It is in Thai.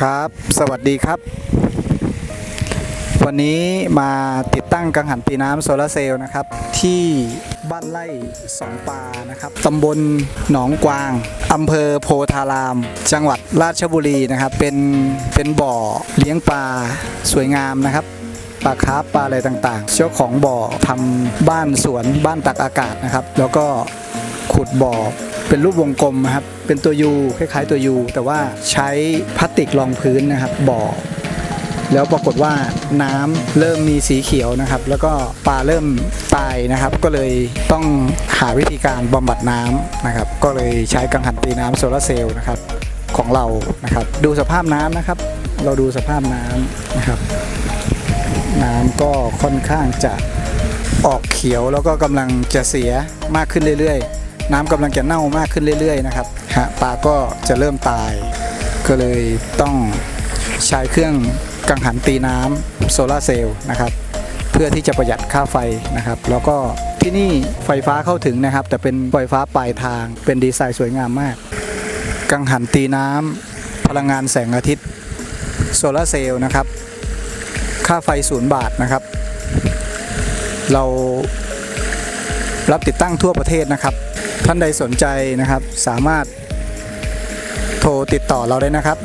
ครับ สวัสดีครับ วันนี้มาติดตั้งกังหันตีน้ำโซลาร์เซลล์นะครับ ที่บ้านไร่สองปานะครับตำบลหนองกวางอำเภอโพธาราม จังหวัดราชบุรีนะครับ เป็นเป็นบ่อเลี้ยงปลาสวยงามนะครับปลาคาร์ฟปลาอะไรต่างๆ เจ้าของบ่อทำบ้านสวนบ้านตักอากาศนะครับ แล้วก็ขุดบ่อ เป็นรูปวงกลมนะครับ เป็นตัวยูคล้ายๆตัวยูแต่ว่าใช้พลาสติกรองพื้นนะครับบ่อแล้วปรากฏว่าน้ำเริ่มมีสีเขียวนะครับ แล้วก็ปลาเริ่มตายนะครับ ก็เลยต้องหาวิธีการบำบัดน้ำนะครับ ก็เลยใช้กังหันตีน้ำโซลาร์เซลล์นะครับของเรานะครับ ดูสภาพน้ำนะครับ เราดูสภาพน้ำนะครับ น้ำก็ค่อนข้างจะออกเขียวแล้วก็กำลังจะเสียมากขึ้นเรื่อยๆ น้ำกำลังจะเน่ามากขึ้นเรื่อยๆนะครับฮะปลาก็จะเริ่มตาย ก็เลยต้องใช้เครื่องกังหันตีน้ำโซลาร์เซลล์นะครับเพื่อที่จะประหยัดค่าไฟนะครับ แล้วก็ที่นี่ไฟฟ้าเข้าถึงนะครับ แต่เป็นไฟฟ้าปลายทางเป็นดีไซน์สวยงามมาก กังหันตีน้ำพลังงานแสงอาทิตย์โซลาร์เซลล์นะครับค่าไฟศูนย์บาทนะครับ เรารับติดตั้งทั่วประเทศนะครับ ท่านใดสนใจนะครับ สามารถโทรติดต่อเราได้นะครับ